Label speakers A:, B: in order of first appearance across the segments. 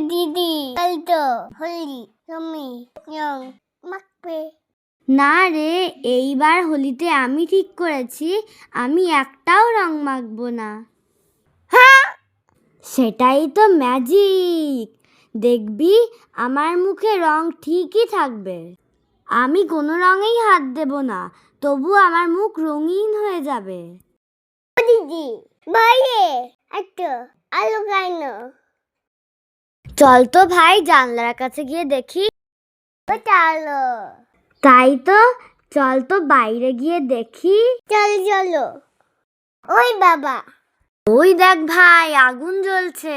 A: দিদি তো হলি তুমি রং মাখবে
B: না রে এইবার হোলিতে আমি ঠিক করেছি। আমি একটাও রং মাখবো না। হ্যাঁ? সেটাই তো ম্যাজিক দেখবি আমার মুখে রং ঠিকই থাকবে। আমি কোনো রঙেই হাত দেব না তবু আমার মুখ রঙিন হয়ে যাবে।
A: দিদি বাইরে একটু আলো কেন
B: চল তো ভাই জানলার কাছে গিয়ে দেখি।
A: আলো
B: তাই তো চল তো বাইরে গিয়ে দেখি।
A: চল চলো। ওই বাবা।
B: ওই দেখ ভাই আগুন জ্বলছে।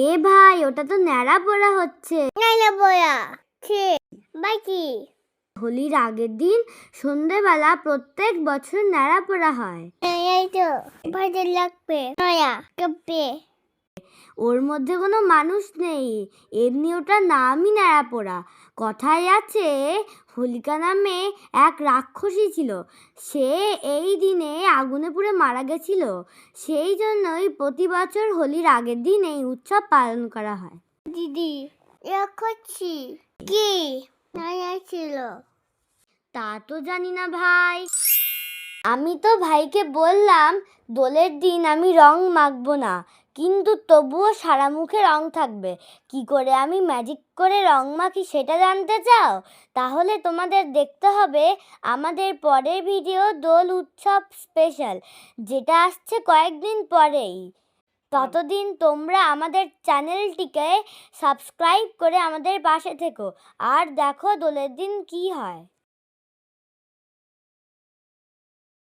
B: এ ভাই ওটা তো ন্যাড়া পোড়া হচ্ছে।
A: নাইলে বয়া ছে বাকি
B: হোলির আগের দিন সন্ধেবেলা প্রত্যেক বছর ন্যাড়া পোড়া হয়।
A: এই তো। ভালো লাগবে নয়া কাপে
B: ওর মধ্যে কোনো মানুষ নেই এমনি ওটা নামই ন্যাড়া পোড়া। কথায় আছে হোলিকা নামে এক রাক্ষসী ছিল। সে এই দিনে আগুনে পুড়ে মারা গেছিল। সেই জন্যই প্রতি বছর হোলির আগের দিন এই উৎসব পালন করা হয়।
A: দিদি রাখছি। কি? ছিল
B: তা তো জানি না ভাই। আমি তো ভাইকে বললাম, দোলের দিন আমি রং মাখবো না, কিন্তু তবুও সারা মুখে রং থাকবে। কি করে আমি ম্যাজিক করে রং মাখি সেটা জানতে চাও? তাহলে তোমাদের দেখতে হবে আমাদের পরের ভিডিও দোল উৎসব স্পেশাল যেটা আসছে কয়েকদিন পরেই। ততদিন তোমরা আমাদের চ্যানেলটিকে সাবস্ক্রাইব করে আমাদের পাশে থেকো। আর দেখো দোলের দিন কি হয়।